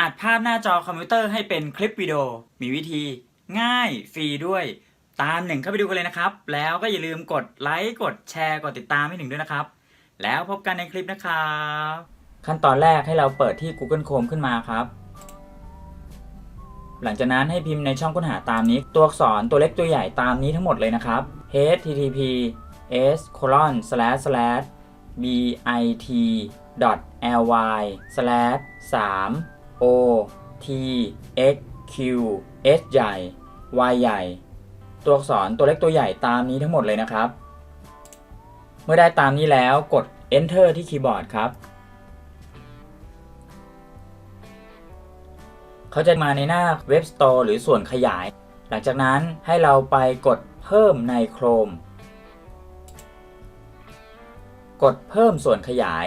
อัดภาพหน้าจอคอมพิวเตอร์ให้เป็นคลิปวิดีโอ มีวิธี ง่ายฟรีด้วย ตามหนึ่งเข้าไปดูกันเลยนะครับ แล้วก็อย่าลืมกดไลค์กดแชร์กดติดตามให้หนึ่งด้วยนะครับ แล้วพบกันในคลิปนะครับขั้นตอนแรกให้เราเปิดที่ Google Chrome ขึ้นมาครับ หลังจากนั้นให้พิมพ์ในช่องค้นหาตามนี้ ตัวอักษรตัวเล็กตัวใหญ่ตามนี้ทั้งหมดเลยนะครับ http s colon slash slash bit ly slash 3 o t x q s ใหญ่ y ใหญ่ ตัวอักษรตัวเล็กตัวใหญ่ตามนี้ทั้งหมดเลยนะครับ เมื่อได้ตามนี้แล้วกด enter ที่คีย์บอร์ดครับเขาจะมาในหน้า Web Store หรือส่วนขยาย หลังจากนั้นให้เราไปกดเพิ่มใน Chrome กดเพิ่มส่วนขยาย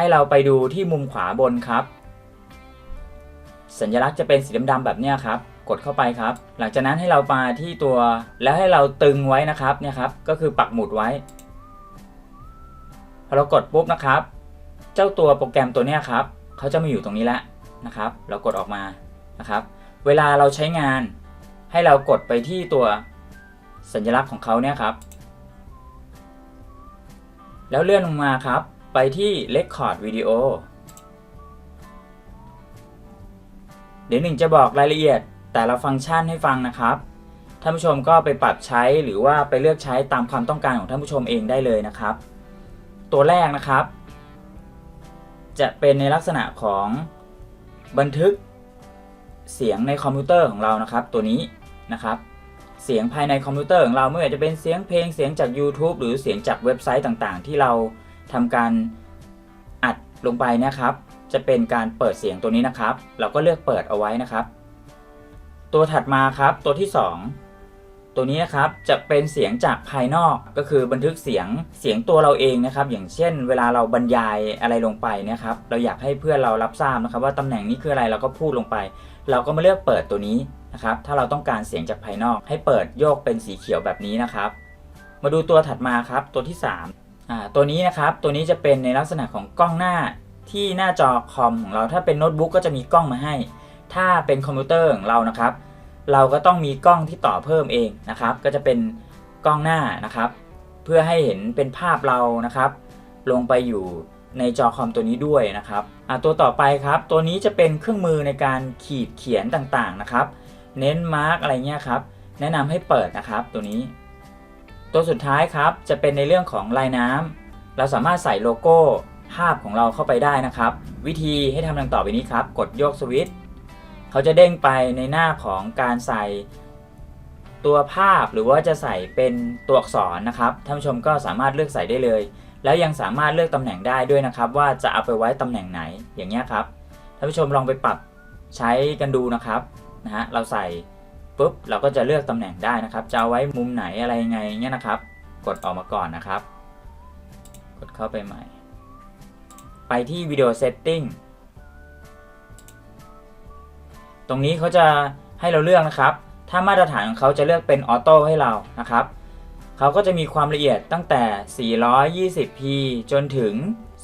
ให้เราไปดูที่มุมขวาบนครับ สัญลักษณ์จะเป็นสีดำๆแบบนี้ครับ กดเข้าไปครับ หลังจากนั้นให้เรามาที่ตัวแล้วให้เราตึงไว้นะครับเนี่ยครับ ก็คือปักหมุดไว้ พอเรากดปุ๊บนะครับ เจ้าตัวโปรแกรมตัวนี้ครับเขาจะมาอยู่ตรงนี้แล้วนะครับ เรากดออกมานะครับ เวลาเราใช้งาน ให้เรากดไปที่ตัวสัญลักษณ์ของเขาเนี่ยครับ แล้วเลื่อนลงมาครับ ไปที่ Record Video เดี๋ยวหนึ่งจะบอกรายละเอียดแต่ละฟังก์ชันให้ฟังนะครับ ท่านผู้ชมก็ไปปรับใช้หรือว่าไปเลือกใช้ตามความต้องการของท่านผู้ชมเองได้เลยนะครับ ตัวแรกนะครับ จะเป็นในลักษณะของบันทึกเสียงในคอมพิวเตอร์ของเรานะครับ ตัวนี้นะครับ เสียงภายในคอมพิวเตอร์ของเราไม่ว่าจะเป็นเสียงเพลงเสียงจาก YouTube หรือเสียงจากเว็บไซต์ต่างๆ ที่เรา ทำการอัดลงไปนะครับ จะเป็นการเปิดเสียงตัวนี้นะครับ เราก็เลือกเปิดเอาไว้นะครับ ตัวถัดมาครับตัวที่ 2 ตัวนี้นะครับจะเป็นเสียงจากภายนอกก็คือบันทึกเสียงเสียงตัวเราเองนะครับ อย่างเช่น เวลาเราบรรยายอะไรลงไปนะครับ เราอยากให้เพื่อนเรารับทราบนะครับ ว่าตำแหน่งนี้คืออะไรเราก็พูดลงไป เราก็มาเลือกเปิดตัวนี้นะครับ ถ้าเราต้องการเสียงจากภายนอก ให้เปิดโยกเป็นสีเขียวแบบนี้นะครับ มาดูตัวถัดมาครับตัวที่ 3 ตัวนี้นะครับตัวนี้จะเป็นในลักษณะของกล้องหน้าที่หน้าจอคอมของเราถ้าเป็นโน้ตบุ๊กก็จะมีกล้องมาให้ ถ้าเป็นคอมพิวเตอร์ของเรานะครับ เราก็ต้องมีกล้องที่ต่อเพิ่มเองนะครับ ก็จะเป็นกล้องหน้านะครับ เพื่อให้เห็นเป็นภาพเรานะครับ ลงไปอยู่ในจอคอมตัวนี้ด้วยนะครับตัวต่อไปครับ ตัวนี้จะเป็นเครื่องมือในการขีดเขียนต่างๆนะครับ เน้นมาร์กอะไรเงี้ยครับ แนะนำให้เปิดนะครับตัวนี้ ตัวสุดท้ายครับจะเป็นในเรื่องของลายน้ำเราสามารถใส่โลโก้ภาพของเราเข้าไปได้นะครับ วิธีให้ทำดังต่อไปนี้ครับ กดโยกสวิตช์เขาจะเด้งไปในหน้าของการใส่ตัวภาพหรือว่าจะใส่เป็นตัวอักษรนะครับท่านผู้ชมก็สามารถเลือกใส่ได้เลย แล้วยังสามารถเลือกตำแหน่งได้ด้วยนะครับ ว่าจะเอาไปไว้ตำแหน่งไหนอย่างเงี้ยครับท่านผู้ชมลองไปปรับใช้กันดูนะครับนะฮะเราใส่ ปุ๊บเราก็จะเลือกตำแหน่งได้นะครับ จะเอาไว้มุมไหนอะไรยังไงเงี้ยนะครับ กดออกมาก่อนนะครับ กดเข้าไปใหม่ ไปที่วิดีโอเซตติ้งตรงนี้เขาจะให้เราเลือกนะครับ ถ้ามาตรฐานของเขาจะเลือกเป็นออโต้ให้เรานะครับเขาก็จะมีความละเอียดตั้งแต่ 420p จนถึง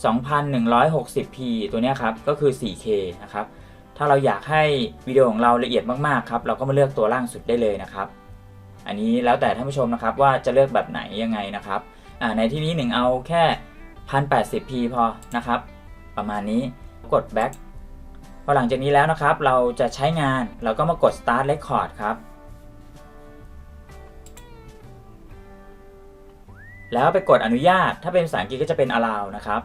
2160p ตัวเนี้ยครับ ก็คือ 4K นะครับ ถ้าเราอยากให้วิดีโอของเราละเอียดมากๆครับเราก็มาเลือกตัวล่างสุดได้เลยนะครับ อันนี้แล้วแต่ท่านผู้ชมนะครับว่าจะเลือกแบบไหนยังไงนะครับในที่นี้หนึ่งเอาแค่ 1080p พอนะครับ ประมาณนี้กด back พอหลังจากนี้แล้วนะครับ เราจะใช้งานเราก็มากด start record ครับแล้วไปกดอนุญาต ถ้าเป็นภาษาอังกฤษก็จะเป็น allow นะครับ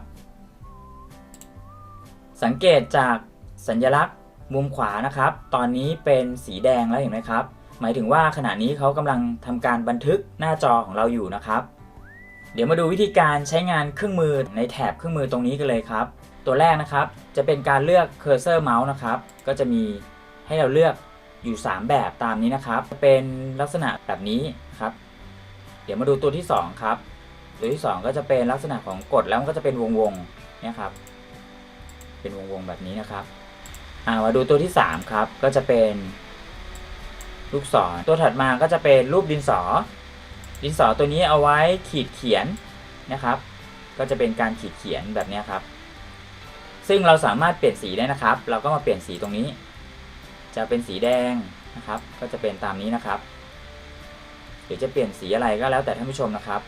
สังเกตจากสัญลักษณ์ มุมขวานะครับ ตอนนี้เป็นสีแดงแล้วเห็นไหมครับ หมายถึงว่าขณะนี้เขากำลังทำการบันทึกหน้าจอของเราอยู่นะครับ เดี๋ยวมาดูวิธีการใช้งานเครื่องมือในแถบเครื่องมือตรงนี้กันเลยครับ ตัวแรกนะครับจะเป็นการเลือกเคอร์เซอร์เมาส์นะครับ ก็จะมีให้เราเลือกอยู่ 3 แบบตามนี้นะครับ เป็นลักษณะแบบนี้ครับ เดี๋ยวมาดูตัวที่ 2 ครับ ตัวที่ 2 ก็จะเป็นลักษณะของกดแล้วมันก็จะเป็นวงๆเนี่ยครับ เป็นวงๆแบบนี้นะครับ อ่ามาดูตัวที่ 3 ครับ ก็จะเป็นลูกศรตัวถัดมาก็จะเป็นรูปดินสอ ดินสอตัวนี้เอาไว้ขีดเขียนนะครับ ก็จะเป็นการขีดเขียนแบบนี้ครับ ซึ่งเราสามารถเปลี่ยนสีได้นะครับ เราก็มาเปลี่ยนสีตรงนี้ จะเป็นสีแดงนะครับ ก็จะเป็นตามนี้นะครับหรือจะเปลี่ยนสีอะไรก็แล้วแต่ท่านผู้ชมนะครับ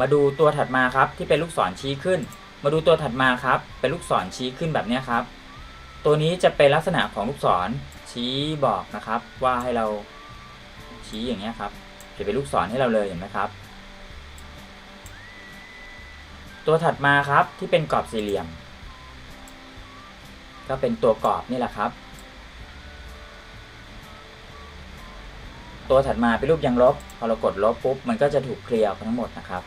มาดูตัวถัดมาครับที่เป็นลูกศรชี้ขึ้น มาดูตัวถัดมาครับ เป็นลูกศรชี้ขึ้นแบบนี้ครับ ตัวนี้จะเป็นลักษณะของลูกศรชี้บอกนะครับ ว่าให้เราชี้อย่างเงี้ยครับจะเป็นลูกศรให้เราเลยเห็นไหมครับ ตัวถัดมาครับที่เป็นกรอบสี่เหลี่ยม ก็เป็นตัวกรอบนี่แหละครับ ตัวถัดมาเป็นรูปยังลบพอเรากดลบปุ๊บมันก็จะถูกเคลียร์ทั้งหมดนะครับ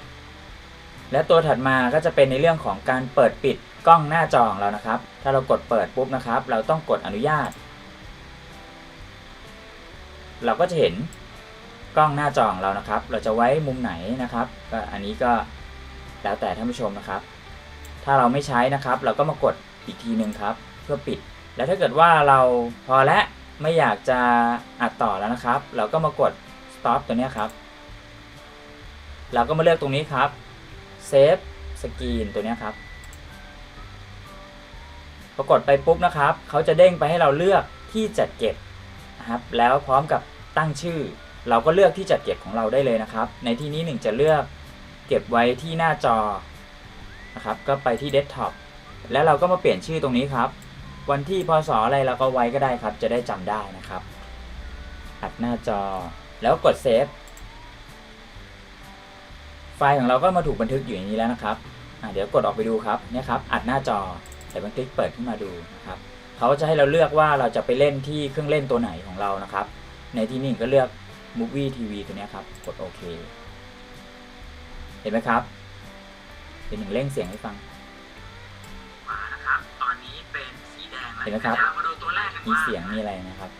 และตัวถัดมาก็จะเป็นในเรื่องของการเปิดปิด กล้องหน้าจอของเรานะครับ ถ้าเรากดเปิดปุ๊บนะครับ เราต้องกดอนุญาต เราก็จะเห็นกล้องหน้าจอของเรานะครับ เราจะไว้มุมไหนนะครับก็อันนี้ก็แล้วแต่ท่านผู้ชมนะครับ ถ้าเราไม่ใช้นะครับ เราก็มากดอีกทีหนึ่งครับ เพื่อปิด แล้วถ้าเกิดว่าเราพอและไม่อยากจะอัดต่อแล้วนะครับ เราก็มากด stop ตัวนี้ครับ เราก็มาเลือกตรงนี้ครับ save screen ตัวนี้ครับ พอกดไปปุ๊บนะครับ เขาจะเด้งไปให้เราเลือกที่จัดเก็บนะครับ แล้วพร้อมกับตั้งชื่อ เราก็เลือกที่จัดเก็บของเราได้เลยนะครับ ในที่นี้หนึ่งจะเลือกเก็บไว้ที่หน้าจอนะครับ ก็ไปที่ desktop แล้วเราก็มาเปลี่ยนชื่อตรงนี้ครับ วันที่พศอะไรเราก็ไว้ก็ได้ครับ จะได้จำได้นะครับ อัดหน้าจอ แล้วกดเซฟ ไฟล์ของเราก็มาถูกบันทึกอยู่ในนี้แล้วนะครับเดี๋ยวกดออกไปดูครับ เนี่ยครับ อัดหน้าจอ เดี๋ยวมันคลิกเปิดขึ้นมาดูนะครับเขาจะให้เราเลือกว่าเราจะไปเล่นที่เครื่องเล่นตัวไหนของเรานะครับ ในที่นี้ก็เลือก Movie TV ตัวเนี้ยครับ กดโอเค เห็นไหมครับ เป็นหนึ่งเร่งเสียงให้ฟังมานะครับ ตอนนี้เป็นสีแดงเห็นไหมครับมาดูตัวแรกมีเสียงมีอะไรนะครับ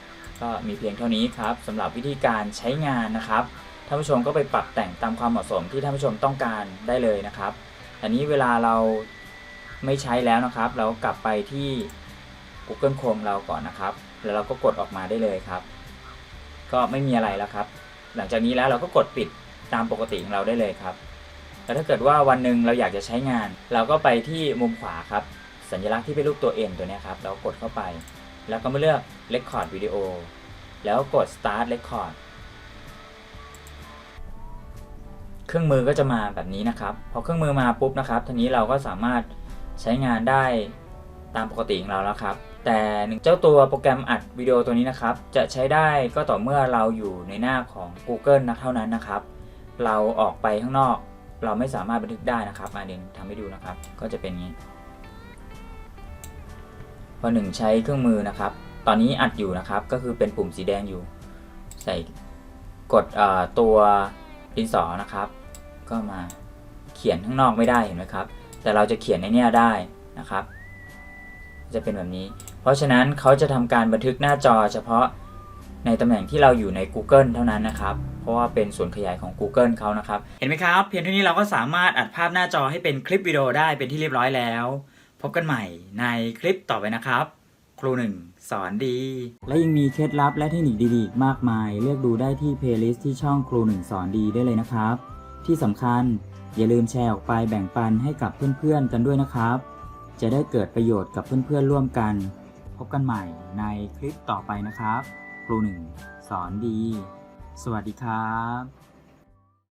ก็มีเพียงเท่านี้ครับสำหรับวิธีการใช้งานนะครับท่านผู้ชมก็ไปปรับแต่งตามความเหมาะสมที่ท่านผู้ชมต้องการได้เลยนะครับ อันนี้เวลาเรา ไม่ใช้แล้วนะครับ เรากลับไปที่ Google Chrome เราก่อนนะครับ แล้วเราก็กดออกมาได้เลยครับ ก็ไม่มีอะไรแล้วครับ หลังจากนี้แล้วเราก็กดปิดตามปกติของเราได้เลยครับแล้วถ้าเกิดว่าวันหนึ่งเราอยากจะใช้งาน เราก็ไปที่มุมขวาครับ สัญลักษณ์ที่เป็นรูปตัว N ตัวนี้ครับ เรากดเข้าไป แล้วก็มาเลือก Record Video แล้วกด Start Record เครื่องมือก็จะมาแบบนี้นะครับ พอเครื่องมือมาปุ๊บนะครับทีนี้เราก็สามารถ ใช้งานได้ตามปกติของเราแล้วครับ แต่เจ้าตัวโปรแกรมอัดวิดีโอตัวนี้นะครับ จะใช้ได้ก็ต่อเมื่อเราอยู่ในหน้าของ Google นะเท่านั้นนะครับ เราออกไปข้างนอก เราไม่สามารถบันทึกได้นะครับมาเดี๋ยวทำให้ดูนะครับ ก็จะเป็นอย่างนี้พอหนึ่งใช้เครื่องมือนะครับ ตอนนี้อัดอยู่นะครับ ก็คือเป็นปุ่มสีแดงอยู่ ใส่กดตัวดินสอนะครับ ก็มาเขียนข้างนอกไม่ได้เห็นไหมครับ แต่เราจะเขียนในเนี้ยได้นะครับ จะเป็นแบบนี้ เพราะฉะนั้นเขาจะทำการบันทึกหน้าจอเฉพาะในตำแหน่งที่เราอยู่ใน Google เท่านั้นนะครับ เพราะว่าเป็นส่วนขยายของ Google เขานะครับ เห็นไหมครับ เพียงเท่านี้เราก็สามารถอัดภาพหน้าจอให้เป็นคลิปวิดีโอได้เป็นที่เรียบร้อยแล้ว พบกันใหม่ในคลิปต่อไปนะครับ ครูหนึ่งสอนดี และยังมีเคล็ดลับและเทคนิคดีๆอีกมากมาย เลือกดูได้ที่เพลย์ลิสต์ที่ช่องครูหนึ่งสอนดีได้เลยนะครับ ที่สำคัญอย่าลืมแชร์ออกไปแบ่งปันให้กับเพื่อนๆกันด้วยนะครับ จะได้เกิดประโยชน์กับเพื่อนๆร่วมกัน พบกันใหม่ในคลิปต่อไปนะครับ ครูหนึ่งสอนดี สวัสดีครับ